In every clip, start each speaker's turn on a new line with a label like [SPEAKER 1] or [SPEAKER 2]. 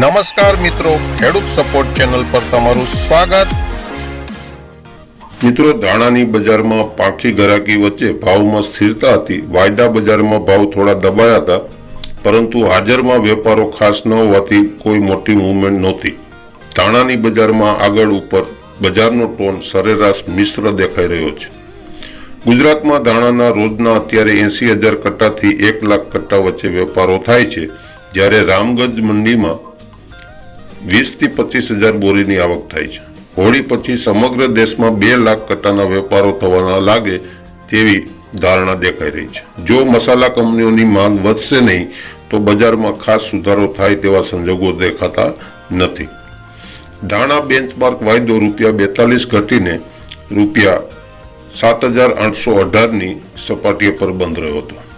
[SPEAKER 1] નમસ્કાર મિત્રો, ખેડૂત સપોર્ટ ચેનલ પર તમારું સ્વાગત.
[SPEAKER 2] મિત્રો, ધાણાની બજારમાં પાંખી ગરાકી વચ્ચે ભાવમાં સ્થિરતા હતી. વાયદા બજારમાં ભાવ થોડા દબાયા હતા, પરંતુ હાજરમાં વેપારો ખાસ ન હોવાથી કોઈ મોટી મૂવમેન્ટ નહોતી. ધાણાની બજારમાં આગળ ઉપર બજારનો ટોન સરેરાશ મિશ્ર દેખાઈ રહ્યો છે. ગુજરાતમાં ધાણાના રોજના અત્યારે એંસી હજાર કટ્ટાથી એક લાખ કટ્ટા વચ્ચે વેપારો થાય છે. જ્યારે રામગંજ મંડીમાં વીસથી પચીસ હજાર બોરીની આવક થાય છે. હોળી પછી સમગ્ર દેશમાં બે લાખ કટ્ટાના વેપારો થવાના લાગે તેવી ધારણા દેખાઈ રહી છે. જો મસાલા કંપનીઓની માંગ વધશે નહીં, તો બજારમાં ખાસ સુધારો થાય તેવા સંજોગો દેખાતા નથી. ધાણા બેન્ચમાર્ક વાયદો રૂપિયા બેતાલીસ ઘટીને રૂપિયા સાત હજાર આઠસો અઢારની સપાટીએ પર બંધ રહ્યો હતો.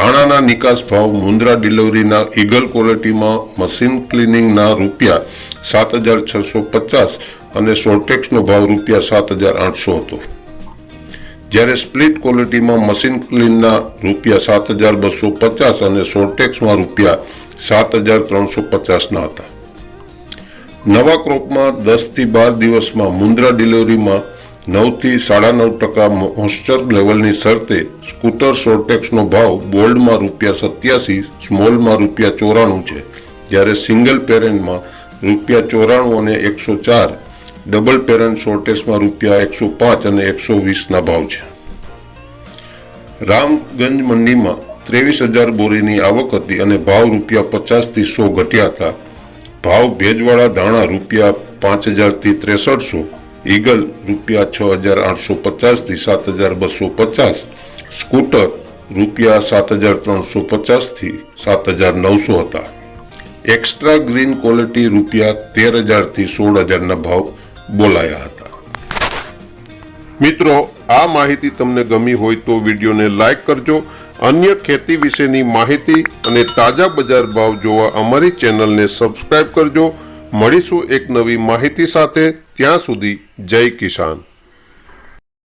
[SPEAKER 2] ધાણાના નિકાસ ભાવ મુન્દ્રા ડિલિવરીના ઈગલ ક્વોલિટીમાં મશીન ક્લિનિંગના રૂપિયા સાત હજાર છસો પચાસ અને સોર્ટેક્સનો ભાવ રૂપિયા સાત હજાર આઠસો હતો. જ્યારે સ્પ્લિટ ક્વોલિટીમાં મશીન ક્લીનના રૂપિયા સાત હજાર બસો પચાસ અને સોર્ટેક્સમાં રૂપિયા સાત હજાર ત્રણસો પચાસના હતા. નવા ક્રોપમાં દસથી બાર દિવસમાં મુન્દ્રા ડિલિવરીમાં નવથી સાડા નવ ટકા મોસ્ચર લેવલની શરતે સ્કૂટર સોર્ટેક્સનો ભાવ બોલ્ડમાં રૂપિયા સત્યાસી, સ્મોલમાં રૂપિયા ચોરાણું છે. જ્યારે સિંગલ પેરેન્ટમાં રૂપિયા ચોરાણું અને એકસો ચાર, ડબલ પેરેન્ટ શોર્ટેસમાં રૂપિયા એકસો પાંચ અને એકસો વીસના ભાવ છે. રામગંજ મંડીમાં ત્રેવીસ હજાર બોરીની આવક હતી અને ભાવ રૂપિયા પચાસથી સો ઘટ્યા હતા. ભાવ ભેજવાળા ધાણા રૂપિયા પાંચ હજારથી ત્રેસઠસો ઈગલ રૂપિયા છ હજાર આઠસો પચાસથી સાત હજાર બસો પચાસ, સ્કૂટર રૂપિયા સાત હજાર ત્રણસો પચાસથી સાત હજાર નવસો હતા. એક્સ્ટ્રા ગ્રીન ક્વોલિટી રૂપિયા તેર હજારથી સોળ હજારના ભાવ બોલાયા હતા. મિત્રો, આ માહિતી તમને ગમી હોય તો વિડીયોને લાઇક કરજો. અન્ય ખેતી વિશેની માહિતી અને તાજા બજાર ભાવ જોવા અમારી ચેનલને સબસ્ક્રાઇબ કરજો. મળીશું એક નવી માહિતી સાથે. ત્યાં સુધી જય કિસાન.